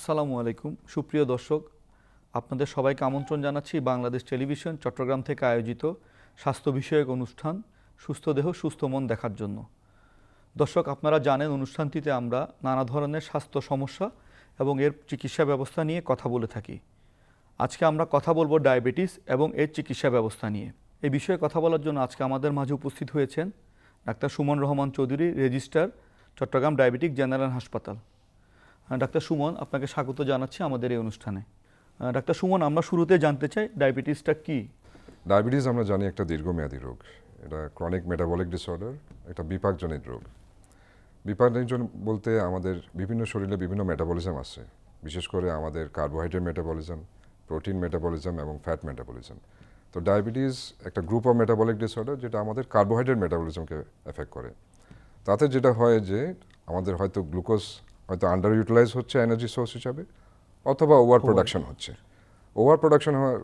আসসালামু আলাইকুম। সুপ্রিয় দর্শক, আপনাদের সবাইকে আমন্ত্রণ জানাচ্ছি বাংলাদেশ টেলিভিশন, চট্টগ্রাম থেকে আয়োজিত স্বাস্থ্য বিষয়ক অনুষ্ঠান, সুস্থ দেহ, সুস্থ মন দেখার জন্য। দর্শক, আপনারা জানেন অনুষ্ঠানটিতে আমরা নানা ধরনের স্বাস্থ্য সমস্যা এবং এর চিকিৎসা ব্যবস্থা নিয়ে কথা বলে থাকি। আজকে আমরা কথা বলব ডায়াবেটিস এবং এর চিকিৎসা ব্যবস্থা নিয়ে। এই বিষয়ে কথা বলার জন্য আজকে আমাদের মাঝে উপস্থিত হয়েছেন doctor Suman Rahman Chowdhury, registrar, Chattogram diabetic general হাসপাতাল। ডাক্তার সুমন আপনাকে স্বাগত জানাচ্ছি আমাদের এই অনুষ্ঠানে। ডাক্তার সুমন, আমরা শুরুতে জানতে চাই, ডায়াবেটিসটা কি? ডায়াবেটিস আমরা জানি একটা দীর্ঘমেয়াদী রোগ। এটা ক্রনিক মেটাবলিক ডিসঅর্ডার একটা বিপাকজনিত রোগ। বিপাকজনিত বলতে আমাদের বিভিন্ন শরীরে বিভিন্ন মেটাবলিজম আছে। বিশেষ করে আমাদের কার্বোহাইড্রেট মেটাবলিজম প্রোটিন মেটাবলিজম এবং ফ্যাট মেটাবলিজম তো ডায়াবেটিস একটা গ্রুপ অফ মেটাবলিক ডিসঅর্ডার যেটা আমাদের কার্বোহাইড্রেট মেটাবলিজমকে এফেক্ট করে। তাতে যেটা হয় যে আমাদের হয়তো গ্লুকোজ হয়তো আন্ডার ইউটিলাইজ হচ্ছে এনার্জি সোর্স হিসাবে অথবা ওভার প্রোডাকশন হচ্ছে। ওভার প্রোডাকশন হওয়ার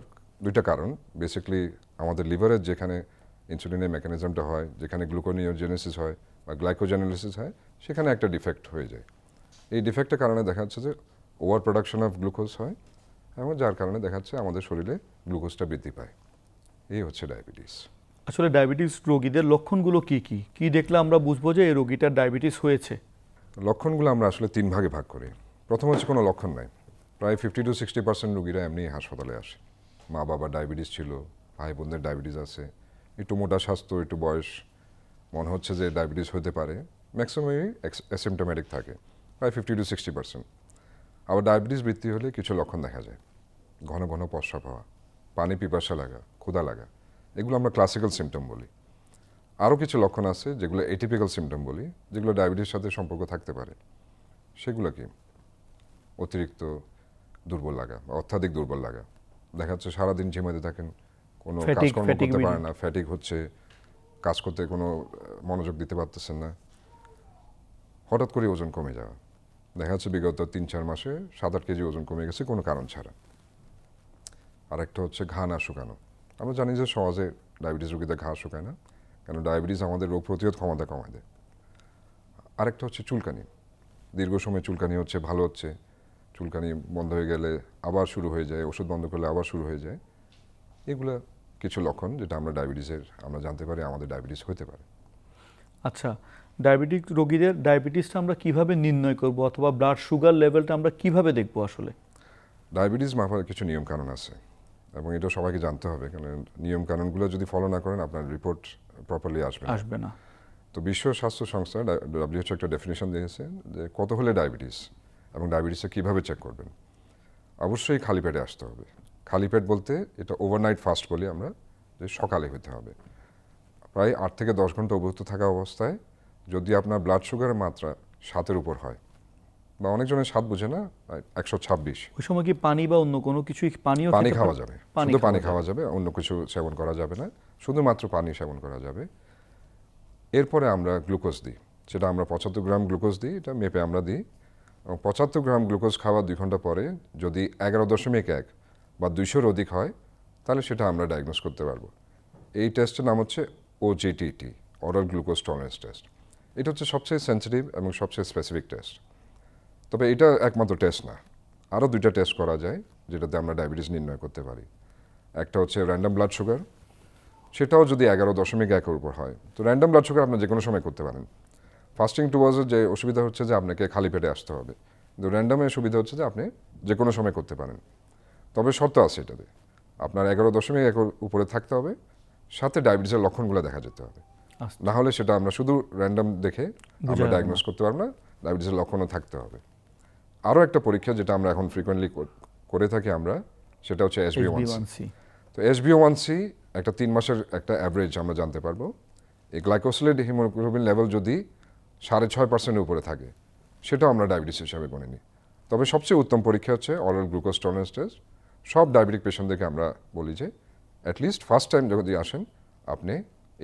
দুইটা কারণ বেসিক্যালি আমাদের লিভারের যেখানে ইনসুলিনের মেকানিজমটা হয় যেখানে গ্লুকোনিওজেনেসিস হয় বা গ্লাইকোজেনালিসিস হয় সেখানে একটা ডিফেক্ট হয়ে যায়। এই ডিফেক্টের কারণে দেখা যাচ্ছে যে ওভার প্রোডাকশন অফ গ্লুকোজ হয় এবং যার কারণে দেখা যাচ্ছে আমাদের শরীরে গ্লুকোজটা বৃদ্ধি পায়। এই হচ্ছে ডায়াবেটিস আসলে ডায়াবেটিস রোগীদের লক্ষণগুলো কি কি? কি দেখলে আমরা বুঝব যে এই রোগীটার ডায়াবেটিস হয়েছে? লক্ষণগুলো আমরা আসলে তিন ভাগে ভাগ করি। প্রথম হচ্ছে কোনো লক্ষণ নাই। প্রায় ফিফটি টু সিক্সটি পার্সেন্ট রুগীরা এমনি হাসপাতালে আসে। মা বাবা ডায়াবেটিস ছিল, ভাই বোনদের ডায়াবেটিস আছে, একটু মোটা স্বাস্থ্য, একটু বয়স, মনে হচ্ছে যে ডায়াবেটিস হতে পারে। ম্যাক্সিমামই অ্যাসিমটোমেটিক থাকে, প্রায় ফিফটি টু সিক্সটি পার্সেন্ট আবার ডায়াবেটিস বৃদ্ধি হলে কিছু লক্ষণ দেখা যায়। ঘন ঘন পশ্চাপ হওয়া, পানি পিপাসা লাগা, ক্ষুধা লাগা, এগুলো আমরা ক্লাসিক্যাল সিমটম বলি। আরও কিছু লক্ষণ আছে যেগুলো এটিপিক্যাল সিমটম বলি যেগুলো ডায়াবেটিসের সাথে সম্পর্ক থাকতে পারে। সেগুলো কি অতিরিক্ত দুর্বল লাগা বা অত্যাধিক দুর্বল লাগা। দেখা যাচ্ছে সারাদিন ঝিমাতে থাকেন কোনো কাজকর্ম করতে পারে না ফ্যাটিক হচ্ছে কাজ করতে কোনো মনোযোগ দিতে পারতেছেন না। হঠাৎ করে ওজন কমে যাওয়া। দেখা যাচ্ছে বিগত তিন চার মাসে সাত আট কেজি ওজন কমে গেছে কোনো কারণ ছাড়া। আর একটা হচ্ছে ঘা না শুকানো। আমরা জানি যে সহজে ডায়াবেটিস রোগীদের ঘা শুকায় না। কেন ডায়াবেটিস আমাদের রোগ প্রতিরোধ ক্ষমতা কমায় দেয়। আরেকটা হচ্ছে চুলকানি। দীর্ঘ সময় চুলকানি হচ্ছে ভালো হচ্ছে চুলকানি বন্ধ হয়ে গেলে আবার শুরু হয়ে যায় ওষুধ বন্ধ করলে আবার শুরু হয়ে যায়। এগুলো কিছু লক্ষণ যেটা আমরা ডায়াবেটিসের আমরা জানতে পারি আমাদের ডায়াবেটিস হতে পারে। আচ্ছা ডায়াবেটিক রোগীদের ডায়াবেটিসটা আমরা কীভাবে নির্ণয় করব অথবা ব্লাড সুগার লেভেলটা আমরা কীভাবে দেখব আসলে? ডায়াবেটিস মাপার কিছু নিয়মকানুন আছে এবং এটা সবাইকে জানতে হবে। কারণ নিয়মকানুনগুলো যদি ফলো না করেন আপনার রিপোর্ট প্রপারলি আসবে। আসবে না। তো বিশ্ব স্বাস্থ্য সংস্থা ডাব্লিউএইচও একটা ডেফিনেশন দিয়েছে যে কত হলে ডায়াবেটিস এবং ডায়াবেটিসে কীভাবে চেক করবেন। অবশ্যই খালি পেটে আসতে হবে। খালি পেট বলতে এটা ওভারনাইট ফাস্ট বলি আমরা যে সকালে হতে হবে। প্রায় আট থেকে দশ ঘণ্টা অবহিত থাকা অবস্থায় যদি আপনার ব্লাড সুগারের মাত্রা সাতের উপর হয় বা অনেকজনের স্বাদ বুঝে না একশো ছাব্বিশ। ওই সময় কি পানি বা অন্য কোনো কিছু পানিও পানি খাওয়া যাবে। পানি শুধু পানি খাওয়া যাবে অন্য কিছু সেবন করা যাবে না। শুধুমাত্র পানি সেবন করা যাবে। এরপরে আমরা গ্লুকোজ দিই, সেটা আমরা পঁচাত্তর গ্রাম গ্লুকোজ দিই, এটা মেপে আমরা দিই। এবং পঁচাত্তর গ্রাম গ্লুকোজ খাওয়ার দুই ঘণ্টা পরে যদি এগারো দশমিক এক বা দুইশোর অধিক হয়, তাহলে সেটা আমরা ডায়াগনোস করতে পারব। এই টেস্টের নাম হচ্ছে OGTT oral glucose tolerance test এটা হচ্ছে সবচেয়ে সেন্সিটিভ এবং সবচেয়ে স্পেসিফিক টেস্ট তবে এটা একমাত্র টেস্ট না। আরও দুইটা টেস্ট করা যায়, যেটাতে আমরা ডায়াবেটিস নির্ণয় করতে পারি। একটা হচ্ছে র্যান্ডাম ব্লাড সুগার সেটাও যদি এগারো দশমিক একের উপর হয় তো র্যান্ডাম ব্লাড সুগার আপনি যে কোনো সময় করতে পারেন। ফাস্টিং টুয়ার্সের যে অসুবিধা হচ্ছে যে আপনাকে খালি পেটে আসতে হবে। কিন্তু র্যান্ডামের সুবিধা হচ্ছে যে আপনি যে কোনো সময় করতে পারেন। তবে শর্ত আছে এটাতে। আপনার এগারো দশমিক একের উপরে থাকতে হবে। সাথে ডায়াবেটিসের লক্ষণগুলো দেখা যেতে হবে। আচ্ছা। না হলে সেটা আমরা শুধু র্যান্ডাম দেখে আমরা ডায়াগনোস করতে পারব না। ডায়াবেটিসের লক্ষণও থাকতে হবে। আরও একটা পরীক্ষা যেটা আমরা এখন ফ্রিকোয়েন্টলি করে থাকি আমরা সেটা হচ্ছে এসবি ওয়ান সি তো এসবিও ওয়ান সি একটা তিন মাসের একটা অ্যাভারেজ আমরা জানতে পারব। এই গ্লাইকোসিলেট হিমোগ্লোবিন লেভেল যদি সাড়ে ছয় পার্সেন্টের উপরে থাকে সেটাও আমরা ডায়াবেটিস হিসাবে গণে নিই। তবে সবচেয়ে উত্তম পরীক্ষা হচ্ছে অরাল গ্লুকোজ টলারেন্স টেস্ট সব ডায়াবেটিক পেশেন্টদেরকে আমরা বলি যে অ্যাটলিস্ট ফার্স্ট টাইম যদি আসেন আপনি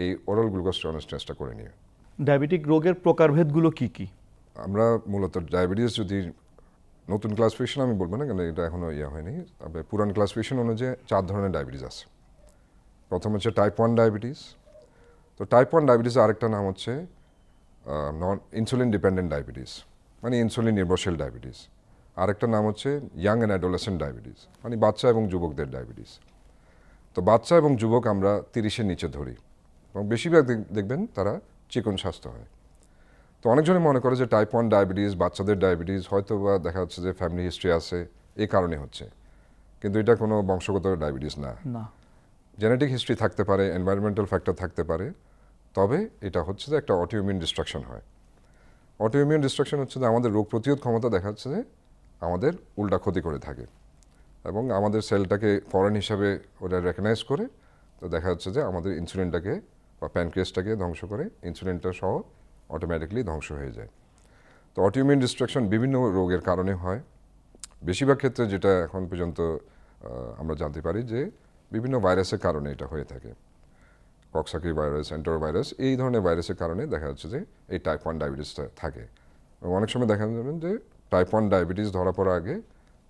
এই ওরাল গ্লুকোজ টলারেন্স টেস্টটা করে নিয়ে। ডায়াবেটিক রোগের প্রকারভেদগুলো কি কি? আমরা মূলত ডায়াবেটিস যদি নতুন ক্লাসিফিকেশন আমি বলব না কেন এটা এখনও ইয়ে হয়নি। তবে পুরান ক্লাসিফিকেশন অনুযায়ী চার ধরনের ডায়াবেটিস আছে। প্রথম হচ্ছে টাইপ ওয়ান ডায়াবেটিস তো টাইপ ওয়ান ডায়াবেটিস আরেকটা নাম হচ্ছে নন ইনসুলিন ডিপেন্ডেন্ট ডায়াবেটিস মানে ইনসুলিন নির্ভরশীল ডায়াবেটিস আরেকটা নাম হচ্ছে ইয়াং অ্যান্ড অ্যাডোলেসেন্ট ডায়াবেটিস মানে বাচ্চা এবং যুবকদের ডায়াবেটিস তো বাচ্চা এবং যুবক আমরা তিরিশের নিচে ধরি, এবং বেশিরভাগ দেখবেন তারা চিকন স্বাস্থ্য হয়। তো অনেকজনে মনে করে যে টাইপ ওয়ান ডায়াবেটিস বাচ্চাদের ডায়াবেটিস হয়তো বা দেখা যাচ্ছে যে ফ্যামিলি হিস্ট্রি আছে এই কারণে হচ্ছে। কিন্তু এটা কোনো বংশগত ডায়াবেটিস না। না। জেনেটিক হিস্ট্রি থাকতে পারে এনভায়রনমেন্টাল ফ্যাক্টর থাকতে পারে, তবে এটা হচ্ছে যে একটা অটোইমিউন ডিস্ট্রাকশন হয়। অটোইমিউন ডিস্ট্রাকশন হচ্ছে যে আমাদের রোগ প্রতিরোধ ক্ষমতা দেখা যাচ্ছে যে আমাদের উল্টা ক্ষতি করে থাকে এবং আমাদের সেলটাকে ফরেন হিসাবে ওটা রেকগনাইজ করে, তো দেখা যাচ্ছে যে আমাদের ইনসুলিনটাকে বা প্যানক্রিয়াসটাকে ধ্বংস করে ইনসুলিনটা সহ অটোমেটিকলি ধ্বংস হয়ে যায়। তো অটোইমিউন ডিস্ট্রাকশন বিভিন্ন রোগের কারণে হয়। বেশিরভাগ ক্ষেত্রে যেটা এখন পর্যন্ত আমরা জানতে পারি যে বিভিন্ন ভাইরাসের কারণে এটা হয়ে থাকে। কক্সাকি ভাইরাস এন্টার ভাইরাস এই ধরনের ভাইরাসের কারণে দেখা যাচ্ছে যে এই টাইপ ওয়ান ডায়াবেটিসটা থাকে। এবং অনেক সময় দেখা যাবেন যে টাইপ ওয়ান ডায়াবেটিস ধরা পড়ার আগে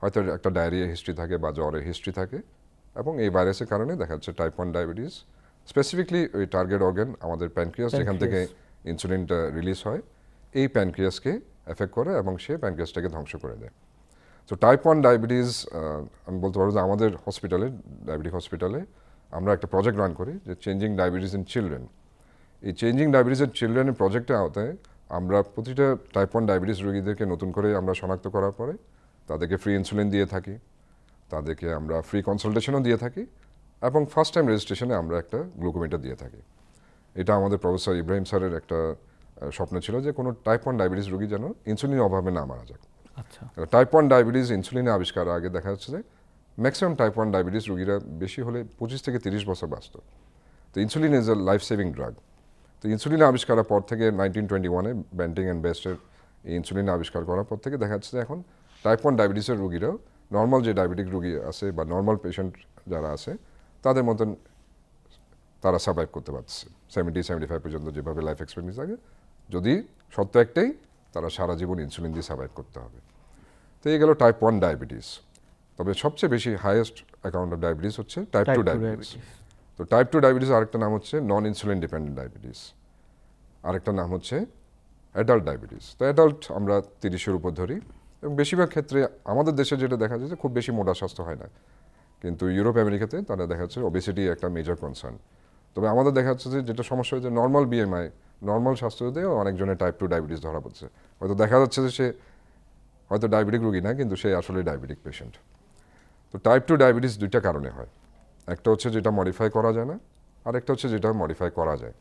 হয়তো একটা ডায়রিয়া হিস্ট্রি থাকে বা জ্বরের হিস্ট্রি থাকে এবং এই ভাইরাসের কারণে দেখা যাচ্ছে টাইপ ওয়ান ডায়াবেটিস স্পেসিফিকলি ওই টার্গেট অর্গান আমাদের প্যানক্রিয়াস যেখান থেকে ইনসুলিনটা রিলিজ হয় এই প্যানক্রিয়াসকে এফেক্ট করে এবং সে প্যানক্রিয়াসটাকে ধ্বংস করে দেয়। তো টাইপ ওয়ান ডায়াবেটিস আমি বলতে পারব যে আমাদের হসপিটালে ডায়াবেটিক হসপিটালে আমরা একটা প্রজেক্ট রান করি যে চেঞ্জিং ডায়াবেটিস ইন চিলড্রেন এই চেঞ্জিং ডায়াবেটিস ইন চিলড্রেনের প্রজেক্টের আওতায় আমরা প্রতিটা টাইপ ওয়ান ডায়াবেটিস রোগীদেরকে নতুন করে আমরা শনাক্ত করার পরে তাদেরকে ফ্রি ইনসুলিন দিয়ে থাকি, তাদেরকে আমরা ফ্রি কনসালটেশনও দিয়ে থাকি এবং ফার্স্ট টাইম রেজিস্ট্রেশনে আমরা একটা গ্লুকোমিটার দিয়ে থাকি। এটা আমাদের প্রফেসর ইব্রাহিম স্যারের একটা স্বপ্ন ছিল যে কোনো টাইপ ওয়ান ডায়াবেটিস রোগী যেন ইনসুলিনের অভাবে না মারা আচ্ছা টাইপ ওয়ান ডায়াবেটিস ইনসুলিনের আবিষ্কার, আগে দেখা যাচ্ছে যে ম্যাক্সিমাম টাইপ ওয়ান ডায়াবেটিস রোগীরা বেশি হলে পঁচিশ থেকে তিরিশ বছর বাঁচত। তো insulin is a life saving drug তো ইনসুলিন আবিষ্কারের পর থেকে নাইনটিন টোয়েন্টি ওয়ানে ব্যান্টিং অ্যান্ড বেস্টের ইনসুলিন আবিষ্কার করার পর থেকে দেখা যাচ্ছে যে এখন টাইপ ওয়ান ডায়াবেটিসের রোগীরাও নর্মাল যে ডায়াবেটিক রোগী আছে বা নর্মাল পেশেন্ট যারা আছে, তাদের মতন তারা সার্ভাইভ করতে পারছে। সেভেন্টি সেভেন্টি ফাইভ পর্যন্ত যেভাবে লাইফ এক্সপেরিয়েন্স থাকে, যদি সত্য একটাই তারা সারা জীবন ইনসুলিন দিয়ে সার্ভাইভ করতে হবে। তো এই গেল টাইপ ওয়ান ডায়াবেটিস তবে সবচেয়ে বেশি হাইয়েস্ট অ্যাকাউন্ট অফ ডায়াবেটিস হচ্ছে টাইপ টু ডায়াবেটিস তো টাইপ টু ডায়াবেটিস আরেকটা নাম হচ্ছে নন ইনসুলিন ডিপেন্ডেন্ট ডায়াবেটিস আরেকটা নাম হচ্ছে অ্যাডাল্ট ডায়াবেটিস তো অ্যাডাল্ট আমরা তিরিশের উপর ধরি। এবং বেশিরভাগ ক্ষেত্রে আমাদের দেশে যেটা দেখা যায় যে খুব বেশি মোটা স্বাস্থ্য হয় না। কিন্তু ইউরোপ আমেরিকাতে তারা দেখা যাচ্ছে ওবেসিটি একটা মেজর কনসার্ন তবে আমাদের দেখা যাচ্ছে যে যেটা সমস্যা হয়েছে নর্মাল বিএমআই নর্মাল স্বাস্থ্যতেও অনেকজনের টাইপ টু ডায়াবেটিস ধরা পড়ছে। হয়তো দেখা যাচ্ছে যে সে হয়তো ডায়াবেটিক রোগী না কিন্তু সে আসলে ডায়াবেটিক পেশেন্ট তো টাইপ টু ডায়াবেটিস দুইটা কারণে হয়। একটা হচ্ছে যেটা মডিফাই করা যায় না আর একটা হচ্ছে যেটা মডিফাই করা যায়।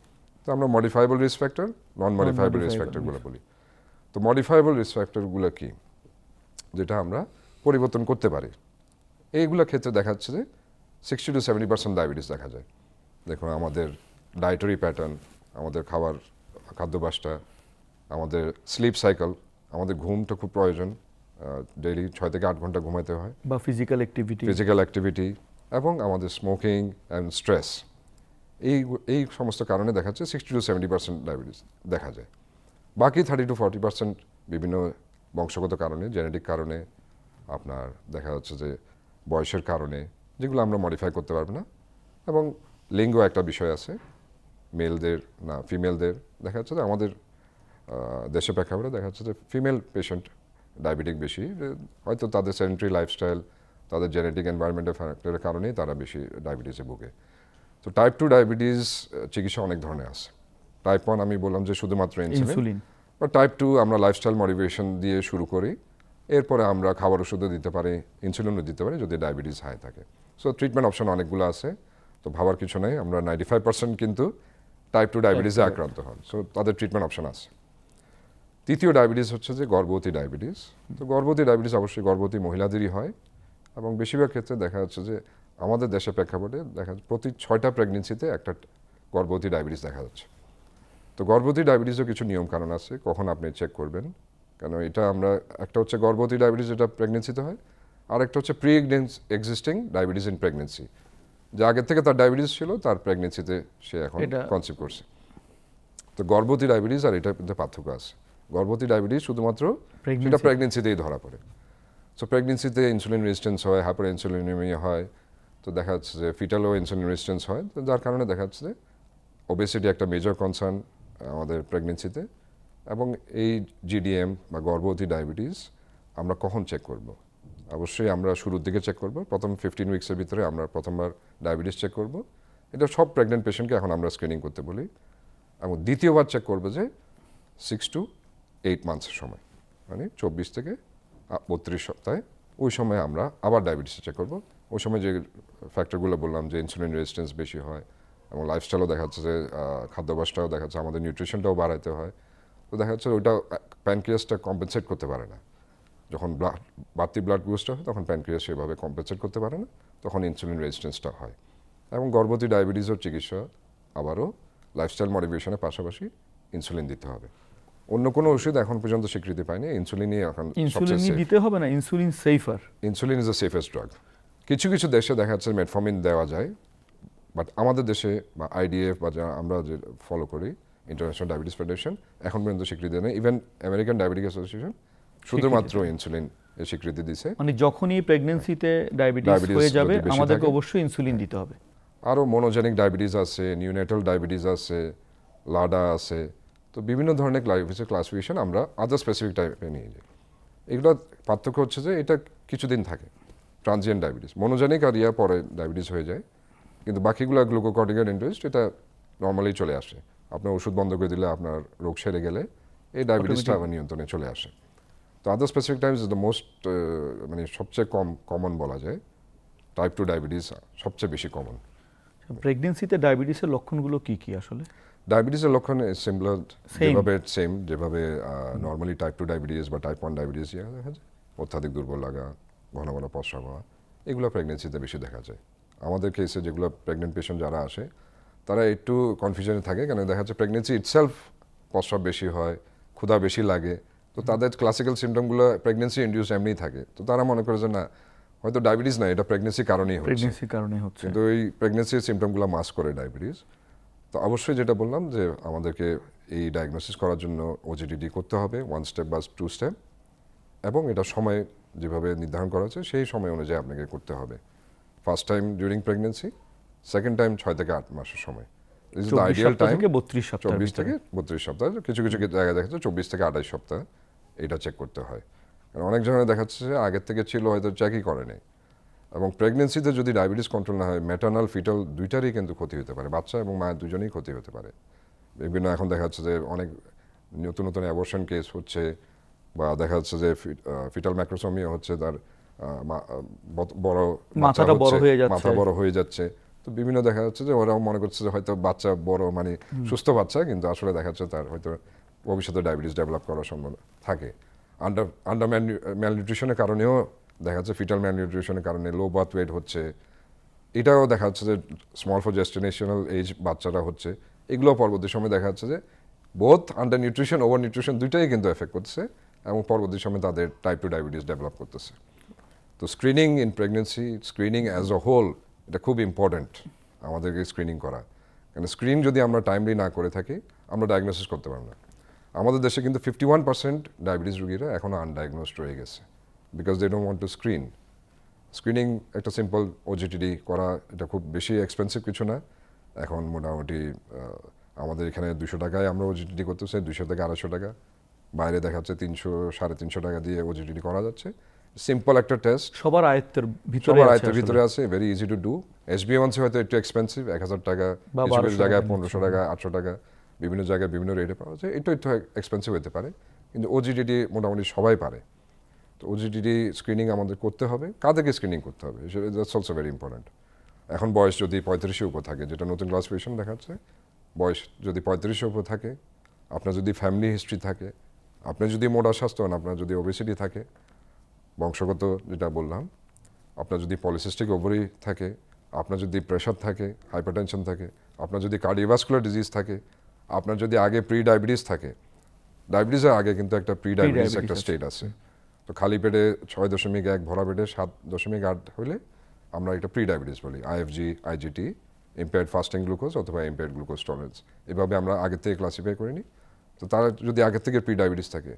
তো আমরা modifiable risk factor non modifiable risk ফ্যাক্টরগুলো বলি। তো মডিফাইবল রিস্ক ফ্যাক্টরগুলো কি? যেটা আমরা পরিবর্তন করতে পারি। এইগুলোর ক্ষেত্রে দেখা যাচ্ছে যে sixty to seventy percent diabetes দেখা যায়। দেখুন আমাদের ডায়েটারি প্যাটার্ন আমাদের খাবার খাদ্যাভ্যাসটা আমাদের স্লিপ সাইকেল আমাদের ঘুমটা খুব প্রয়োজন। ডেইলি ছয় থেকে আট ঘণ্টা ঘুমাইতে হয়। বা ফিজিক্যাল অ্যাক্টিভিটি ফিজিক্যাল অ্যাক্টিভিটি এবং আমাদের স্মোকিং অ্যান্ড স্ট্রেস এই এই সমস্ত কারণে দেখা যাচ্ছে sixty to seventy percent diabetes দেখা যায়। বাকি থার্টি টু ফর্টি পার্সেন্ট বিভিন্ন বংশগত কারণে জেনেটিক কারণে আপনার দেখা যাচ্ছে যে বয়সের কারণে যেগুলো আমরা মডিফাই করতে পারব না। এবং লিঙ্গ একটা বিষয় আছে মেলদের না ফিমেলদের দেখা যাচ্ছে যে আমাদের দেশে প্রেক্ষাপটে দেখা যাচ্ছে যে ফিমেল পেশেন্ট ডায়াবেটিক বেশি হয়তো তাদের সেন্ট্রি লাইফস্টাইল তাদের জেনেটিক এনভায়রনমেন্টের ফ্যাক্টরের কারণেই তারা বেশি ডায়াবেটিসে ভুগে। তো টাইপ টু ডায়াবেটিস চিকিৎসা অনেক ধরনের আছে। টাইপ ওয়ান আমি বললাম যে শুধুমাত্র ইনসুলিন ইনসুলিন বা টাইপ টু আমরা লাইফস্টাইল মডিফিকেশন দিয়ে শুরু করি। এরপরে আমরা খাবার ওষুধও দিতে পারি ইনসুলিনও দিতে পারি যদি ডায়াবেটিস হাই থাকে। সো ট্রিটমেন্ট অপশন অনেকগুলো আছে। তো ভাবার কিছু নেই আমরা নাইনটি ফাইভ পার্সেন্ট কিন্তু টাইপ টু ডায়াবেটিসে আক্রান্ত হন। সো তাদের ট্রিটমেন্ট অপশন আছে। তৃতীয় ডায়াবেটিস হচ্ছে যে গর্ভবতী ডায়াবেটিস তো গর্ভবতী ডায়াবেটিস অবশ্যই গর্ভবতী মহিলাদেরই হয় এবং বেশিরভাগ ক্ষেত্রে দেখা যাচ্ছে যে আমাদের দেশের প্রেক্ষাপটে দেখা যাচ্ছে প্রতি ছয়টা প্রেগনেন্সিতে একটা গর্ভবতী ডায়াবেটিস দেখা যাচ্ছে। তো গর্ভবতী ডায়াবেটিসও কিছু নিয়ম কারণ আছে কখন আপনি চেক করবেন। কেন এটা আমরা একটা হচ্ছে গর্ভবতী ডায়াবেটিস যেটা প্রেগনেন্সিতে হয় আর একটা হচ্ছে pre existing diabetes in pregnancy যে আগের থেকে তার ডায়াবেটিস ছিল তার প্রেগনেন্সিতে সে এখন কনসিভ করছে। তো গর্ভবতী ডায়াবেটিস আর এটার মধ্যে পার্থক্য আছে। গর্ভবতী ডায়াবেটিস শুধুমাত্র সেটা প্রেগনেন্সিতেই ধরা পড়ে। সো প্রেগনেন্সিতে ইনসুলিন রেজিস্ট্যান্স হয় হাইপার ইনসুলিনিমিয়া হয় তো দেখা যাচ্ছে যে ফিটালও ইনসুলিন রেজিস্ট্যান্স হয় তো যার কারণে দেখা যাচ্ছে যে ওবেসিটি একটা মেজর কনসার্ন আমাদের প্রেগনেন্সিতে এবং এই জিডিএম বা গর্ভবতী ডায়াবেটিস আমরা কখন চেক করব? অবশ্যই আমরা শুরুর দিকে চেক করব। প্রথম ফিফটিন উইক্সের ভিতরে আমরা প্রথমবার ডায়াবেটিস চেক করব। এটা সব প্রেগনেন্ট পেশেন্টকে এখন আমরা স্ক্রিনিং করতে বলি। এবং দ্বিতীয়বার চেক করব যে সিক্স টু এইট মান্থসের সময় মানে চব্বিশ থেকে বত্রিশ সপ্তাহে, ওই সময় আমরা আবার ডায়াবেটিস চেক করব। ওই সময় যে ফ্যাক্টরগুলো বললাম যে ইনসুলিন রেজিস্ট্যান্স বেশি হয়, এবং লাইফস্টাইলও দেখা যাচ্ছে যে খাদ্যাভ্যাসটাও দেখা যাচ্ছে, আমাদের নিউট্রিশনটাও বাড়াইতে হয়। তো দেখা যাচ্ছে ওইটা প্যানক্রিয়াসটা কম্পেনসেট করতে পারে না। যখন ব্লাড বাড়তি ব্লাড গ্লুকোজটা হয় তখন প্যানক্রিয়াস সেভাবে কম্পেনসেট করতে পারে না তখন ইনসুলিন রেজিস্ট্যান্সটা হয়। এবং গর্ভবতী ডায়াবেটিসের চিকিৎসা আবারও লাইফস্টাইল মডিফিকেশনের পাশাপাশি ইনসুলিন দিতে হবে। অন্য কোনো ওষুধ এখন পর্যন্ত স্বীকৃতি পায়নি ইনসুলিনই এখন ইনসুলিন দিতে হবে না insulin safer insulin is the safest drug কিছু কিছু দেশে দেখা যাচ্ছে মেটফর্মিন দেওয়া যায় বাট আমাদের দেশে বা আইডিএফ বা যা আমরা যে ফলো করি ইন্টারন্যাশনাল ডায়াবেটিস ফেডারেশন এখন পর্যন্ত স্বীকৃতি নেই ইভেন আমেরিকান ডায়াবেটিক অ্যাসোসিয়েশন শুধুমাত্র ইনসুলিন স্বীকৃতি দিছে। মানে যখনই প্রেগন্যান্সিতে ডায়াবেটিস হয়ে যাবে আমাদেরকে অবশ্যই ইনসুলিন দিতে হবে। আরও মনোজেনিক ডায়াবেটিস আছে নিউনেটাল ডায়াবেটিস আছে লাডা আছে। তো বিভিন্ন ধরনের ডায়াবেটিসের ক্লাসিফিকেশন আমরা আদার স্পেসিফিক টাইপে নিয়ে যাই। এগুলো পার্থক্য হচ্ছে যে এটা কিছুদিন থাকে ট্রানজিয়েন্ট ডায়াবেটিস মনোজেনিক আর ইয়া পরে ডায়াবেটিস হয়ে যায় কিন্তু বাকিগুলো গ্লুকোকর্টিকের ইন্টারেস্ট এটা নর্মালি চলে আসে। আপনার ওষুধ বন্ধ করে দিলে আপনার রোগ সেরে গেলে এই ডায়াবেটিসটা আবার নিয়ন্ত্রণে চলে আসে। তো other specific times is the most মানে সবচেয়ে কম কমন বলা যায়। টাইপ টু ডায়াবেটিস সবচেয়ে বেশি কমন প্রেগনেন্সিতে ডায়াবেটিসের লক্ষণগুলো কি কি আসলে? ডায়াবেটিসের লক্ষণ সিমিলার. যেভাবে সেম যেভাবে নর্মালি টাইপ টু ডায়াবেটিস বা টাইপ ওয়ান ডায়াবেটিস দেখা যায়। অত্যাধিক দুর্বল লাগা ঘন ঘন প্রস্রাব হওয়া এগুলো প্রেগনেন্সিতে বেশি দেখা যায়। আমাদের কেসে যেগুলো প্রেগনেন্ট পেশেন্ট যারা আসে তারা একটু কনফিউশনে থাকে কেন দেখা যাচ্ছে প্রেগনেন্সি ইটসেলফ প্রস্রাব বেশি হয় ক্ষুধা বেশি লাগে তো তাদের ক্লাসিক্যাল সিমটমগুলো প্রেগনেন্সি ইন্ডিউস এমনিই থাকে। তো তারা মনে করে যে না হয়তো ডায়াবেটিস না এটা প্রেগনেন্সির কারণেই হচ্ছে। প্রেগন্যান্সির কারণে হচ্ছে। কিন্তু এই প্রেগনেন্সির সিমটমগুলো মাস্ক করে ডায়াবেটিস তো অবশ্যই যেটা বললাম যে আমাদেরকে এই ডায়াগনোসিস করার জন্য ওজিডিডি করতে হবে ওয়ান স্টেপ বা টু স্টেপ এবং এটা সময় যেভাবে নির্ধারণ করা হচ্ছে সেই সময় অনুযায়ী আপনাকে করতে হবে। First time during pregnancy second time ছয় থেকে আট মাসের সময়। ইজ দ্য আইডিয়াল টাইম চব্বিশ থেকে বত্রিশ সপ্তাহ। কিছু কিছু জায়গায় দেখা যাচ্ছে চব্বিশ থেকে আঠাশ সপ্তাহ। এটা চেক করতে হয়। কারণ অনেক জনের দেখা যাচ্ছে যে আগের থেকে ছিল হয়তো চেকই করেনি এবং প্রেগনেন্সিতে যদি ডায়াবেটিস কন্ট্রোল না হয় মেটার্নাল ফিটাল দুইটারই কিন্তু ক্ষতি হতে পারে। বাচ্চা এবং মায়ের দুজনেই ক্ষতি হতে পারে। বিভিন্ন এখন দেখা যাচ্ছে যে অনেক নতুন নতুন অ্যাবর্শন কেস হচ্ছে বা দেখা যাচ্ছে যে ফিটাল ম্যাক্রোসোমিয়া হচ্ছে তার বড় মাথাটা বড় হয়ে যাচ্ছে। মাথা বড় হয়ে যাচ্ছে। তো বিভিন্ন দেখা যাচ্ছে যে ওরাও মনে করছে যে হয়তো বাচ্চা বড় মানে সুস্থ বাচ্চা কিন্তু আসলে দেখা যাচ্ছে তার হয়তো ভবিষ্যতে ডায়াবেটিস ডেভেলপ করার সম্ভাবনা থাকে। আন্ডার আন্ডার ম্যালনিউট্রিশনের কারণেও দেখা যাচ্ছে ফিটাল ম্যালনিউট্রিশনের কারণে লো বার্থ ওয়েট হচ্ছে। এটাও দেখা যাচ্ছে যে স্মল ফর জেস্টিনেশনাল এজ বাচ্চারা হচ্ছে। এগুলো পরবর্তী সময় দেখা যাচ্ছে যে both under nutrition over nutrition দুইটাই কিন্তু এফেক্ট করছে এবং পরবর্তী সময় তাদের টাইপ টু ডায়াবেটিস ডেভেলপ করতেছে। তো screening in pregnancy screening as a whole এটা খুব ইম্পর্ট্যান্ট আমাদেরকে স্ক্রিনিং করা। কারণ স্ক্রিন যদি আমরা টাইমলি না করে থাকি, আমরা ডায়াগনোসিস করতে পারব না। আমাদের দেশে কিন্তু ফিফটি ওয়ান পার্সেন্ট ডায়াবেটিস রুগীরা এখনও আনডায়াগনোসড রয়ে গেছে because they don't want to screen screening একটা সিম্পল ওজিটিডি করা এটা খুব বেশি এক্সপেন্সিভ কিছু না। এখন মোটামুটি আমাদের এখানে দুশো টাকায় আমরা ওজিটিডি করতেছি দুশো থেকে আড়াইশো টাকা। বাইরে দেখা যাচ্ছে তিনশো সাড়ে তিনশো টাকা দিয়ে ওজিটিডি করা যাচ্ছে। সিম্পল একটা টেস্ট সবার আয়ত্তের ভিতরে সবার আয়ত্তের ভিতরে আছে very easy to do SBMC হয়তো একটু এক্সপেন্সিভ এক হাজার টাকা বা কিছু কিছু 1200 জায়গায় টাকা পনেরোশো টাকা। আটশো টাকা। বিভিন্ন জায়গায় বিভিন্ন রেটে পাওয়া যায়। একটু একটু এক্সপেন্সিভ হতে পারে। কিন্তু ওজিডিডি মোটামুটি সবাই পারে। তো ওজিডিডি স্ক্রিনিং আমাদের করতে হবে। কাদেরকে স্ক্রিনিং করতে হবে? দ্যাটস অলসো ভেরি ইম্পর্ট্যান্ট এখন বয়স যদি পঁয়ত্রিশের উপর থাকে, যেটা নতুন ক্লাসিফিকেশন দেখাচ্ছে, বয়স যদি পঁয়ত্রিশের উপর থাকে, আপনার যদি ফ্যামিলি হিস্ট্রি থাকে আপনার যদি মোটা স্বাস্থ্য হন আপনার যদি ওবেসিটি থাকে, বংশগত যেটা বললাম, আপনার যদি পলিসিস্টিক ওভারি থাকে, আপনার যদি প্রেশার থাকে হাইপারটেনশন থাকে, আপনার যদি কার্ডিওভাস্কুলার ডিজিজ থাকে আপনার যদি আগে প্রি ডায়াবেটিস থাকে ডায়াবেটিসের আগে কিন্তু একটা প্রি ডায়াবেটিস একটা স্টেট আছে। তো খালি পেটে ছয় দশমিক এক ভরা পেটে সাত দশমিক আট হলে আমরা এটা প্রি ডায়াবেটিস বলি IFG IGT impaired fasting glucose অথবা ইম্পেয়ার্ড গ্লুকোজ টলারেন্স এভাবে আমরা আগে থেকে ক্লাসিফাই করে নিই। তো তার যদি আগে থেকে প্রি ডায়াবেটিস থাকে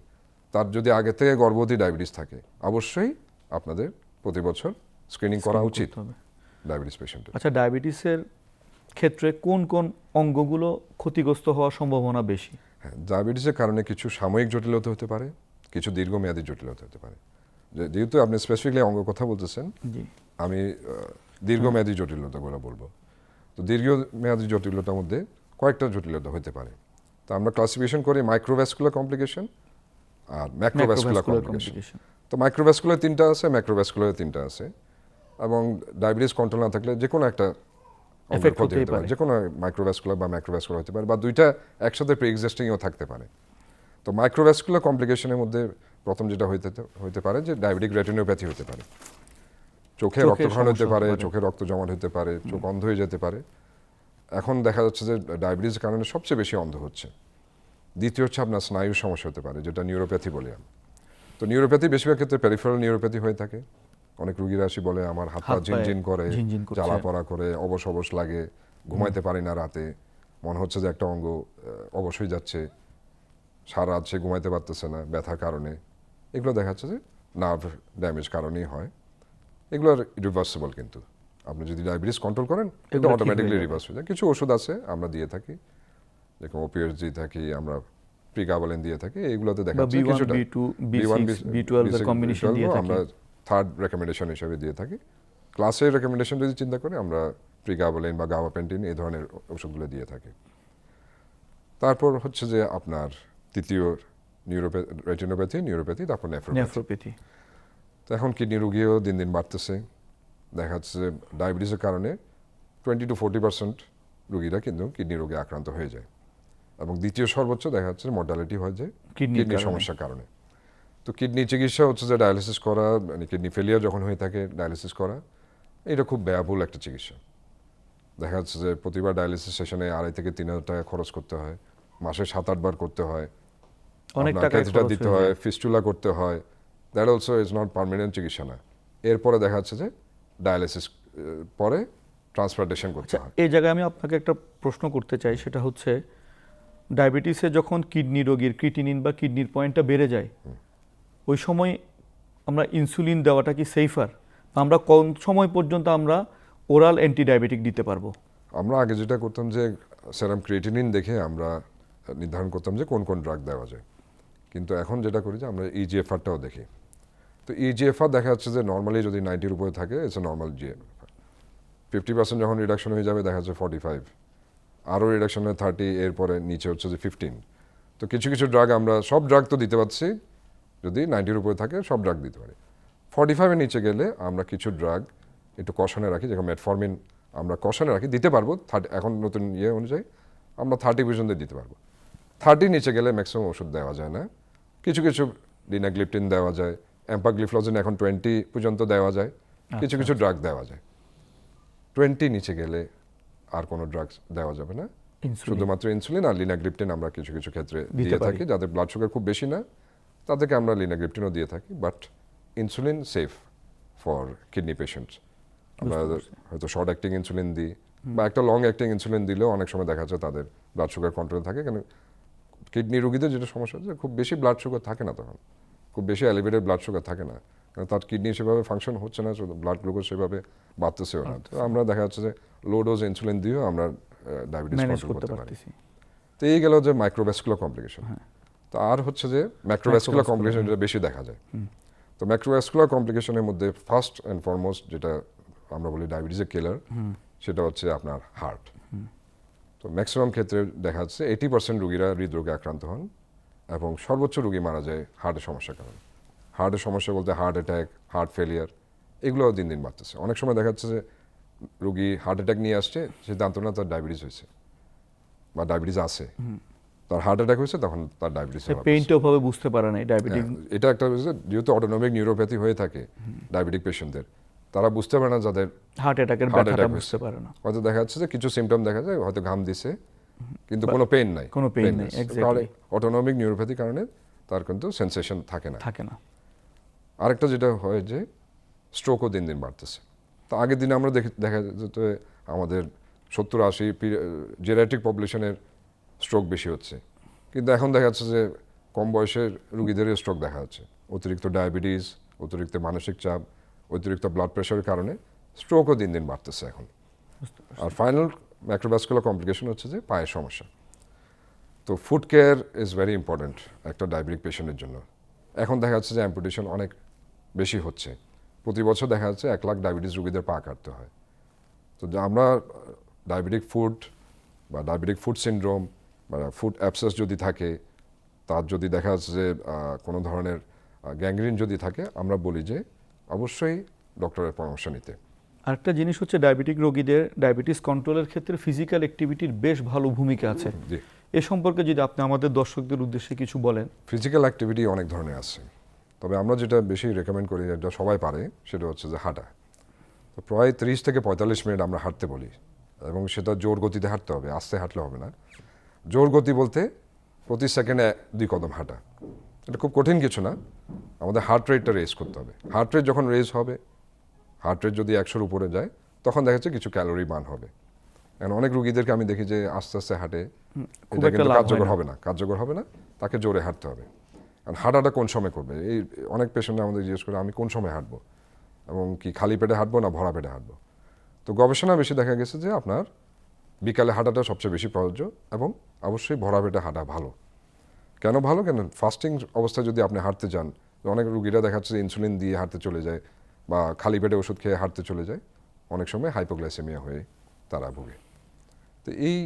তার যদি আগে থেকে গর্ভবতী ডায়াবেটিস থাকে অবশ্যই আপনাদের প্রতি বছর স্ক্রিনিং করা উচিত ডায়াবেটিস পেশেন্টের আচ্ছা ডায়াবেটিসের ক্ষেত্রে কোন কোন অঙ্গগুলো ক্ষতিগ্রস্ত হওয়ার সম্ভাবনা বেশি? হ্যাঁ ডায়াবেটিসের কারণে কিছু সাময়িক জটিলতা হতে পারে কিছু দীর্ঘমেয়াদী জটিলতা হতে পারে। যেহেতু আপনি স্পেসিফিকলি অঙ্গ কথা বলতেছেন আমি দীর্ঘমেয়াদী জটিলতাগুলো বলব। তো দীর্ঘমেয়াদী জটিলতার মধ্যে কয়েকটা জটিলতা হতে পারে। তো আমরা ক্লাসিফিকেশন করি মাইক্রোভ্যাসকুলার কমপ্লিকেশন আর ম্যাক্রোভ্যাসকুলার কমপ্লিকেশন তো মাইক্রোভ্যাসকুলার তিনটা আছে ম্যাক্রোভ্যাসকুলার তিনটা আছে। এবং ডায়াবেটিস কন্ট্রোল না থাকলে যে কোনো একটা ক্ষতি হতে পারে। যে কোনো মাইক্রোভ্যাসকুলার বা ম্যাক্রোভ্যাসকুলার হতে পারে বা দুইটা একসাথে প্রি এক্সিস্টিংও থাকতে পারে। তো মাইক্রোভ্যাসকুলার কমপ্লিকেশনের মধ্যে প্রথম যেটা হইতে হইতে পারে যে ডায়াবেটিক রেটিনোপ্যাথি হতে পারে। চোখে রক্তক্ষরণ হতে পারে চোখে রক্ত জমাট হতে পারে চোখ অন্ধ হয়ে যেতে পারে। এখন দেখা যাচ্ছে যে ডায়াবেটিসের কারণে সবচেয়ে বেশি অন্ধ হচ্ছে। দ্বিতীয় হচ্ছে আপনার স্নায়ুর সমস্যা হতে পারে যেটা নিউরোপ্যাথি বলি আমি। তো নিউরোপ্যাথি বেশিরভাগ ক্ষেত্রে পেরিফেরাল নিউরোপ্যাথি হয়ে থাকে। অনেক রুগীরা আসি বলে আমার হাত পা ঝিনঝিন করে জ্বালা পড়া করে অবশ অবশ লাগে ঘুমাইতে পারি না রাতে। মনে হচ্ছে যে একটা অঙ্গ অবশ্যই যাচ্ছে। সারা রাত সে ঘুমাইতে পারতেছে না ব্যথার কারণে। এগুলো দেখা যাচ্ছে যে নার্ভ ড্যামেজ কারণেই হয়। এগুলো রিভার্সিবল কিন্তু। আপনি যদি ডায়াবেটিস কন্ট্রোল করেন এটা অটোমেটিকলি রিভার্স হয়ে যায়। কিছু ওষুধ আছে আমরা দিয়ে থাকি। যেরকম ওপিএস দিয়ে থাকি আমরা প্রিগাবলেন দিয়ে থাকি এগুলোতে দেখা যাচ্ছে ওয়ান কিছুটা B two B B1, six B টুয়েলভের কম্বিনেশন দিয়ে থাকি। আমরা থার্ড রেকমেন্ডেশন হিসেবে দিয়ে থাকি। ক্লাসের রেকমেন্ডেশন যদি চিন্তা করি আমরা প্রিগাবলেন বা গাওয়াপেন্টিন এই ধরনের ওষুধগুলো দিয়ে থাকি। তারপর হচ্ছে যে আপনার তৃতীয় নিউরোপ্যাথি রেটিনোপ্যাথি নিউরোপ্যাথি তারপর নেফ্রোপ্যাথি তো এখন কিডনি রুগীও দিন দিন বাড়তেছে। দেখা যাচ্ছে যে ডায়াবেটিসের কারণে টোয়েন্টি টু ফোর্টি পার্সেন্ট রুগীরা কিন্তু কিডনি রোগে আক্রান্ত হয়ে যায়। এবং দ্বিতীয় সর্বোচ্চ দেখা যাচ্ছে মর্টালিটি হয়ে যায় কিডনির সমস্যার কারণে। তো কিডনি চিকিৎসা হচ্ছে যে ডায়ালিসিস করা মানে কিডনি ফেলিয়ার যখন হয়ে থাকে ডায়ালিসিস করা এটা খুব ব্যয়বহুল একটা চিকিৎসা। দেখা যাচ্ছে যে প্রতিবার ডায়ালিসিস সেশনে আড়াই থেকে তিন হাজার টাকা খরচ করতে হয় মাসে সাত আটবার করতে হয় অনেক টাকা দিতে হয় ফিস্টুলা করতে হয় that also is not permanent চিকিৎসা না। এরপরে দেখা যাচ্ছে যে ডায়ালিসিস পরে ট্রান্সপ্লান্টেশন করতে আচ্ছা হয়। এই জায়গায় আমি আপনাকে একটা প্রশ্ন করতে চাই সেটা হচ্ছে ডায়াবেটিসে যখন কিডনি রোগীর ক্রিটিনিন বা কিডনির পয়েন্টটা বেড়ে যায় ওই সময় আমরা ইনসুলিন দেওয়াটা কি সেফার আমরা কোন সময় পর্যন্ত আমরা ওরাল অ্যান্টি ডায়াবেটিক দিতে পারব? আমরা আগে যেটা করতাম যে সেরাম ক্রিয়েটিনিন দেখে আমরা নির্ধারণ করতাম যে কোন কোন ড্রাগ দেওয়া যায়। কিন্তু এখন যেটা করি যে আমরা E ইজিএফআরটাও দেখি। তো E ইজিএফআর দেখা যাচ্ছে যে নর্মালি যদি নাইনটির উপরে থাকে it's normal GFR fifty percent যখন রিডাকশন হয়ে যাবে, দেখা যাচ্ছে ফর্টি ফাইভ আরও রিডাকশন হয়ে থার্টি এরপরে নিচে হচ্ছে যে ফিফটিন তো কিছু কিছু ড্রাগ আমরা, সব ড্রাগ তো দিতে পারছি যদি নাইনটির উপরে থাকে সব ড্রাগ দিতে পারি। ফর্টি ফাইভের নিচে গেলে আমরা কিছু ড্রাগ একটু কষানে রাখি যেমন মেটফরমিন আমরা কষানে রাখি দিতে পারব। থার্টি এখন নতুন ইয়ে অনুযায়ী আমরা থার্টি পর্যন্ত দিতে পারব। থার্টি নিচে গেলে ম্যাক্সিমাম ওষুধ দেওয়া যায় না। কিছু কিছু ডিনাগ্লিপটিন দেওয়া যায় অ্যাম্পাগ্লিফ্লজিন এখন টোয়েন্টি পর্যন্ত দেওয়া যায় কিছু কিছু ড্রাগ দেওয়া যায়। টোয়েন্টি নিচে গেলে আর কোনো ড্রাগস দেওয়া যাবে না। শুধুমাত্র ইনসুলিন আর লিনাগ্লিপটিন আমরা কিছু কিছু ক্ষেত্রে দিয়ে থাকি যাদের ব্লাড সুগার খুব বেশি না। তাদেরকে আমরা লিনাগ্লিপটিনও দিয়ে থাকি but insulin safe for kidney patients আমরা হয়তো শর্ট অ্যাক্টিং ইনসুলিন দিই বা একটা লং অ্যাক্টিং ইনসুলিন দিলেও অনেক সময় দেখা যাচ্ছে তাদের ব্লাড সুগার কন্ট্রোলে থাকে কেন কিডনি রোগীদের যেটা সমস্যা হচ্ছে খুব বেশি ব্লাড সুগার থাকে না তখন। খুব বেশি এলিভেটেড ব্লাড সুগার থাকে না। কারণ তার কিডনি সেভাবে ফাংশন হচ্ছে না ব্লাড গ্লুকোজ সেভাবে বাড়তেছেও না। তো আমরা দেখা যাচ্ছে যে লো ডোজ ইনসুলিন দিয়েও আমরা ডায়াবেটিস কন্ট্রোল করতে করতে পারি। তো এই গেল যে মাইক্রোভ্যাসকুলার কমপ্লিকেশন তো আর হচ্ছে যে ম্যাক্রোভ্যাসকুলার কমপ্লিকেশন যেটা বেশি দেখা যায়। তো ম্যাক্রোভ্যাসকুলার কমপ্লিকেশনের মধ্যে ফার্স্ট অ্যান্ড ফরমোস্ট যেটা আমরা বলি ডায়াবেটিসের কিলার সেটা হচ্ছে আপনার হার্ট তো ম্যাক্সিমাম ক্ষেত্রে দেখা যাচ্ছে এইটি পার্সেন্ট রুগীরা হৃদরোগে আক্রান্ত হন এবং সর্বোচ্চ রুগী মারা যায় হার্টের সমস্যার কারণে। হার্টের সমস্যা বলতে হার্ট অ্যাটাক হার্ট ফেলিয়ার এগুলোও দিন দিন বাড়তেছে। অনেক সময় দেখা যাচ্ছে যে রুগী হার্ট অ্যাটাক নিয়ে আসছে সে জানতো না তার ডায়াবেটিস হয়েছে বা ডায়াবেটিস আছে। তার হার্ট অ্যাটাক হয়েছে তখন তার ডায়াবেটিস পেইনটা ওভাবে বুঝতে পারে না ডায়াবেটিক হ্যাঁ, এটা একটা যেহেতু অটোনমিক নিউরোপ্যাথি হয়ে থাকে ডায়াবেটিক পেশেন্টদের তারা বুঝতে পারে না যাদের হার্ট অ্যাটাকের ব্যথাটা বুঝতে পারে না। হয়তো দেখা যাচ্ছে যে কিছু সিমটম দেখা যায় হয়তো ঘাম দিছে কিন্তু কোনো পেইন নাই কোনো pain নেই, exactly. অটোনমিক নিউরোপ্যাথি কারণে তার কিন্তু সেন্সেশন থাকে না। থাকে না। আরেকটা যেটা হয় যে স্ট্রোকও দিন দিন বাড়তেছে। তো আগের দিনে আমরা দেখে দেখা যেত আমাদের সত্তর আশি জেরাটিক পপুলেশনের স্ট্রোক বেশি হচ্ছে। কিন্তু এখন দেখা যাচ্ছে যে কম বয়সের রুগীদেরও স্ট্রোক দেখা যাচ্ছে। অতিরিক্ত ডায়াবেটিস অতিরিক্ত মানসিক চাপ অতিরিক্ত ব্লাড প্রেশারের কারণে স্ট্রোকও দিন দিন বাড়তেছে এখন। আর ফাইনাল ম্যাক্রোভাস্কুলার কমপ্লিকেশন হচ্ছে যে পায়ের সমস্যা। তো foot care is very important একটা ডায়াবেটিক পেশেন্টের জন্য। এখন দেখা যাচ্ছে যে অ্যাম্পুটেশন অনেক বেশি হচ্ছে। প্রতি বছর দেখা যাচ্ছে এক লাখ ডায়াবেটিস রুগীদের পা কাটতে হয়। তো আমরা ডায়াবেটিক ফুড বা ডায়াবেটিক ফুড সিনড্রোম বা ফুড অ্যাপসেস যদি থাকে তার যদি দেখা যাচ্ছে যে কোনো ধরনের গ্যাংগ্রিন যদি থাকে আমরা বলি যে অবশ্যই ডক্টরের পরামর্শ নিতে। আরেকটা জিনিস হচ্ছে ডায়াবেটিক রোগীদের ডায়াবেটিস কন্ট্রোলের ক্ষেত্রে ফিজিক্যাল অ্যাক্টিভিটির বেশ ভালো ভূমিকা আছে। জি। এ সম্পর্কে যদি আপনি আমাদের দর্শকদের উদ্দেশ্যে কিছু বলেন। ফিজিক্যাল অ্যাক্টিভিটি অনেক ধরনের আছে। তবে আমরা যেটা বেশি রেকমেন্ড করি যেটা সবাই পারে সেটা হচ্ছে যে হাঁটা। তো প্রায় তিরিশ থেকে পঁয়তাল্লিশ মিনিট আমরা হাঁটতে বলি। এবং সেটা জোর গতিতে হাঁটতে হবে আস্তে হাঁটলে হবে না। জোর গতি বলতে প্রতি সেকেন্ডে দুই কদম হাঁটা। এটা খুব কঠিন কিছু না। আমাদের হার্ট রেটটা রেজ করতে হবে। হার্ট রেট যখন রেজ হবে হার্ট রেট যদি একশোর উপরে যায় তখন দেখা যাচ্ছে কিছু ক্যালোরি বার্ন হবে। কারণ অনেক রুগীদেরকে আমি দেখি যে আস্তে আস্তে হাঁটে। এটা কিন্তু কার্যকর হবে না। কার্যকর হবে না তাকে জোরে হাঁটতে হবে। কারণ হাঁটাটা কোন সময় করবে? এই অনেক পেশেন্ট আমাদের জিজ্ঞেস করে আমি কোন সময় হাঁটবো? এবং কি খালি পেটে হাঁটবো না ভরা পেটে হাঁটবো? তো গবেষণা বেশি দেখা গেছে যে আপনার বিকালে হাঁটাটা সবচেয়ে বেশি প্রযোজ্য এবং অবশ্যই ভরা পেটে হাঁটা ভালো। কেন ভালো? কেন ফাস্টিং অবস্থায় যদি আপনি হাঁটতে যান, অনেক রুগীরা দেখাচ্ছে যে ইনসুলিন দিয়ে হাঁটতে চলে যায় বা খালি পেটে ওষুধ খেয়ে হাঁটতে চলে যায়। অনেক সময় হাইপোগ্লাইসেমিয়া হয়ে তারা ভুগে। তো এই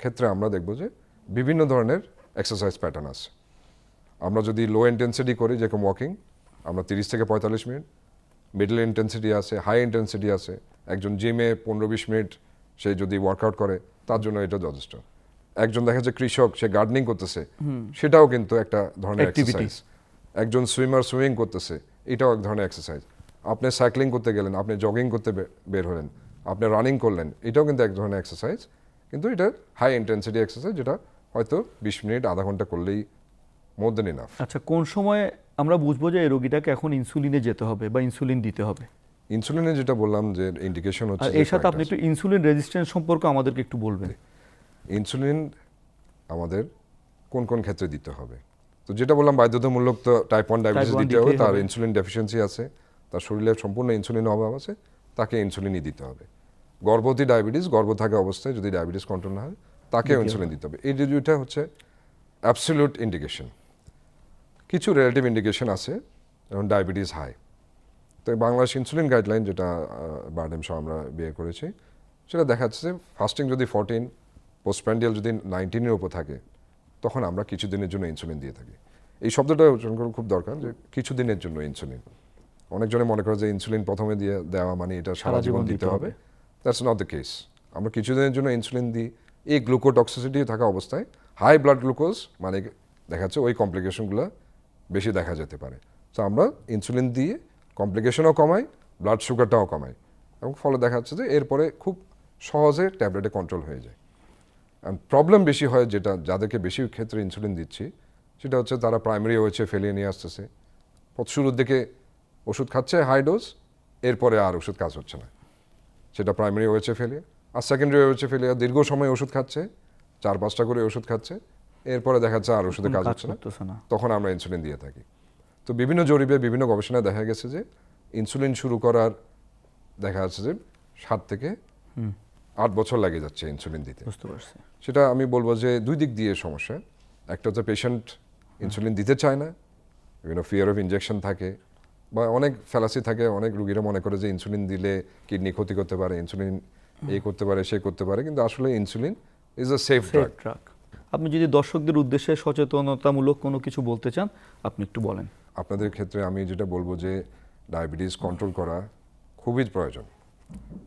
ক্ষেত্রে আমরা দেখব যে বিভিন্ন ধরনের এক্সারসাইজ প্যাটার্ন আছে। আমরা যদি লো ইন্টেন্সিটি করি, যেরকম ওয়াকিং আমরা তিরিশ থেকে পঁয়তাল্লিশ মিনিট। মিডল ইন্টেন্সিটি আছে হাই ইন্টেন্সিটি আছে। একজন জিমে পনেরো বিশ মিনিট সে যদি ওয়ার্কআউট করে তার জন্য এটা যথেষ্ট। একজন দেখা যাচ্ছে কৃষক সে গার্ডেনিং করতেছে সেটাও কিন্তু একটা ধরনের. এক্সারসাইজ একজন সুইমার সুইমিং করতেছে এটাও এক ধরনের এক্সারসাইজ আপনি সাইক্লিং করতে গেলেন আপনি জগিং করতে বের হলেন আপনি রানিং করলেন এটাও কিন্তু এক ধরনের এক্সারসাইজ কিন্তু এটা হাই ইন্টেন্সিটি এক্সারসাইজ যেটা হয়তো বিশ মিনিট আধা ঘণ্টা করলেই মোর দেন ইনাফ আচ্ছা কোন সময় আমরা বুঝব যে এই রোগীটাকে এখন ইনসুলিনে যেতে হবে বা ইনসুলিন দিতে হবে? ইনসুলিনে যেটা বললাম যে ইন্ডিকেশন আর হচ্ছে এর সাথে আপনি একটু ইনসুলিন রেজিস্ট্যান্স সম্পর্কে আমাদেরকে একটু বলবেন। ইনসুলিন আমাদের কোন কোন ক্ষেত্রে দিতে হবে? তো যেটা বললাম বাধ্যতামূলক তো টাইপ ওয়ান ডায়াবেটিস দিতে হবে তার ইনসুলিন ডেফিসিয়েন্সি আছে তার শরীরে সম্পূর্ণ ইনসুলিন অভাব আছে তাকে ইনসুলিনই দিতে হবে। গর্ভবতী ডায়াবেটিস গর্ভ থাকা অবস্থায় যদি ডায়াবেটিস কন্ট্রোল না হয় তাকেও ইনসুলিন দিতে হবে। এই যে দুইটা হচ্ছে অ্যাবসলিউট ইন্ডিকেশন কিছু রিলেটিভ ইন্ডিকেশন আছে যেমন ডায়াবেটিস হাই তো বাংলাদেশ ইনসুলিন গাইডলাইন যেটা বার্ডেম সহ আমরা বিয়ে করেছি সেটা দেখাচ্ছে যে ফাস্টিং যদি ফোরটিন পোস্টপ্যান্ডিয়াল যদি নাইনটিনের উপর থাকে তখন আমরা কিছুদিনের জন্য ইনসুলিন দিয়ে থাকি। এই শব্দটা উচ্চারণ করা খুব দরকার যে কিছুদিনের জন্য ইনসুলিন অনেকজনে মনে করে যে ইনসুলিন প্রথমে দিয়ে দেওয়া মানে এটা সারা জীবন দিতে হবে। দ্যাটস নট দ্য কেস আমরা কিছুদিনের জন্য ইনসুলিন দিই। এই গ্লুকোটক্সিসিটি থাকা অবস্থায় হাই ব্লাড গ্লুকোজ মানে দেখা যাচ্ছে ওই কমপ্লিকেশনগুলো বেশি দেখা যেতে পারে। তো আমরা ইনসুলিন দিয়ে কমপ্লিকেশনও কমায় ব্লাড সুগারটাও কমায়। এবং ফলে দেখা যাচ্ছে যে এরপরে খুব সহজে ট্যাবলেটে কন্ট্রোল হয়ে যায়। প্রবলেম বেশি হয় যেটা যাদেরকে বেশি ক্ষেত্রে ইনসুলিন দিচ্ছি সেটা হচ্ছে তারা প্রাইমারি হয়েছে ফেলিয়ে নিয়ে আসতেছে। পথ শুরুর দিকে ওষুধ খাচ্ছে হাই ডোজ এরপরে আর ওষুধ কাজ হচ্ছে না। সেটা প্রাইমারি হয়েছে ফেলিয়ে আর সেকেন্ডারি হয়েছে ফেলিয়ে দীর্ঘ সময় ওষুধ খাচ্ছে চার পাঁচটা করে ওষুধ খাচ্ছে এরপরে দেখা যাচ্ছে আর ওষুধে কাজ হচ্ছে না। তখন আমরা ইনসুলিন দিয়ে থাকি। তো বিভিন্ন জরিপে বিভিন্ন গবেষণায় দেখা গেছে যে ইনসুলিন শুরু করার দেখা যাচ্ছে যে সাত থেকে আট বছর লাগে যাচ্ছে ইনসুলিন দিতে। বুঝতে পারছি। সেটা আমি বলব যে দুই দিক দিয়ে সমস্যা। একটা হচ্ছে পেশেন্ট ইনসুলিন দিতে চায় না বিভিন্ন ফিয়ার অফ ইনজেকশন থাকে বা অনেক ফ্যালাসি থাকে অনেক রুগীরা মনে করে যে ইনসুলিন দিলে কিডনি ক্ষতি করতে পারে ইনসুলিন এ করতে পারে সে করতে পারে কিন্তু আসলে insulin is a safe drug truck আপনি যদি দর্শকদের উদ্দেশ্যে সচেতনতামূলক কোনো কিছু বলতে চান আপনি একটু বলেন। আপনাদের ক্ষেত্রে আমি যেটা বলব যে ডায়াবেটিস কন্ট্রোল করা খুবই প্রয়োজন।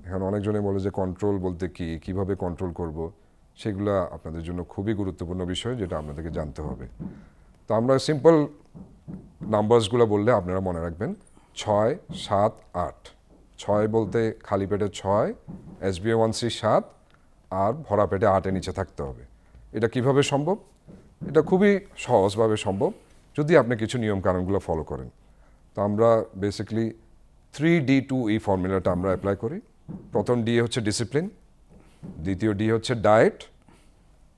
এখন অনেকজনে বলে যে কন্ট্রোল বলতে কি, কীভাবে কন্ট্রোল করব, সেগুলো আপনাদের জন্য খুবই গুরুত্বপূর্ণ বিষয় যেটা আপনাদেরকে জানতে হবে। তো আমরা সিম্পল নাম্বারসগুলো বললে আপনারা মনে রাখবেন, ছয়, সাত, আট। ছয় বলতে খালি পেটে ছয় এস এসবিএ ওয়ান সি সাত, আর ভরা পেটে আটের নিচে থাকতে হবে। এটা কীভাবে সম্ভব? এটা খুবই সহজভাবে সম্ভব। যদি আপনি কিছু নিয়ম কানুনগুলো ফলো করেন তো আমরা বেসিক্যালি থ্রি ডি টু এই ফর্মুলাটা আমরা অ্যাপ্লাই করি। প্রথম ডি হচ্ছে ডিসিপ্লিন দ্বিতীয় ডি হচ্ছে ডায়েট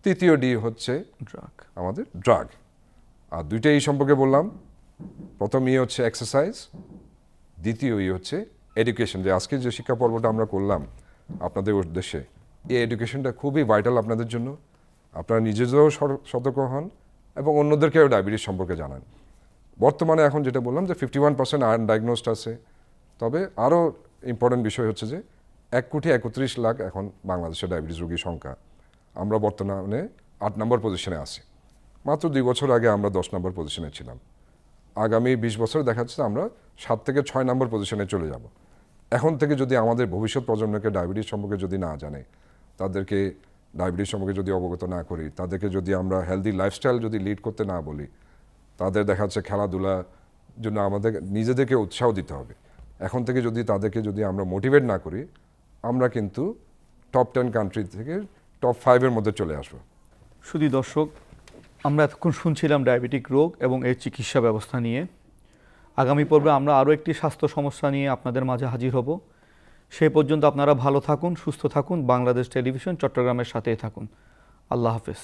তৃতীয় ডি হচ্ছে ড্রাগ আমাদের ড্রাগ আর দুইটা এই সম্পর্কে বললাম। প্রথম ই হচ্ছে এক্সারসাইজ দ্বিতীয় ই হচ্ছে এডুকেশন যে আজকে যে শিক্ষা পর্বটা আমরা করলাম আপনাদের উদ্দেশ্যে এই এডুকেশনটা খুবই ভাইটাল আপনাদের জন্য। আপনারা নিজেদেরও সতর্ক হন। এবং অন্যদেরকেও ডায়াবেটিস সম্পর্কে জানান। বর্তমানে এখন যেটা বললাম যে ফিফটি ওয়ান পার্সেন্ট আয়রন ডায়াগনোসড আছে। তবে আরও ইম্পর্টেন্ট বিষয় হচ্ছে যে এক কোটি একত্রিশ লাখ এখন বাংলাদেশের ডায়াবেটিস রোগীর সংখ্যা। আমরা বর্তমানে আট নম্বর পজিশনে আছি। মাত্র দুই বছর আগে আমরা দশ নম্বর পজিশনে ছিলাম। আগামী বিশ বছর দেখা যাচ্ছে আমরা সাত থেকে ছয় নম্বর পজিশনে চলে যাব। এখন থেকে যদি আমাদের ভবিষ্যৎ প্রজন্মকে ডায়াবেটিস সম্পর্কে যদি না জানে, তাদেরকে ডায়াবেটিস সম্পর্কে যদি অবগত না করি, তাদেরকে যদি আমরা হেলদি লাইফস্টাইল যদি লিড করতে না বলি, তাদের দেখা যাচ্ছে খেলাধুলার জন্য আমাদের নিজেদেরকে উৎসাহ দিতে হবে। এখন থেকে যদি তাদেরকে যদি আমরা মোটিভেট না করি, আমরা কিন্তু টপ টেন কান্ট্রি থেকে টপ ফাইভের মধ্যে চলে আসব। শুধু দর্শক, আমরা এতক্ষণ শুনছিলাম ডায়াবেটিক রোগ এবং এর চিকিৎসা ব্যবস্থা নিয়ে। আগামী পর্বে আমরা আরও একটি স্বাস্থ্য সমস্যা নিয়ে আপনাদের মাঝে হাজির হব। সেই পর্যন্ত আপনারা ভালো থাকুন সুস্থ থাকুন। বাংলাদেশ টেলিভিশন চট্টগ্রামের সাথেই থাকুন। আল্লাহ হাফেজ।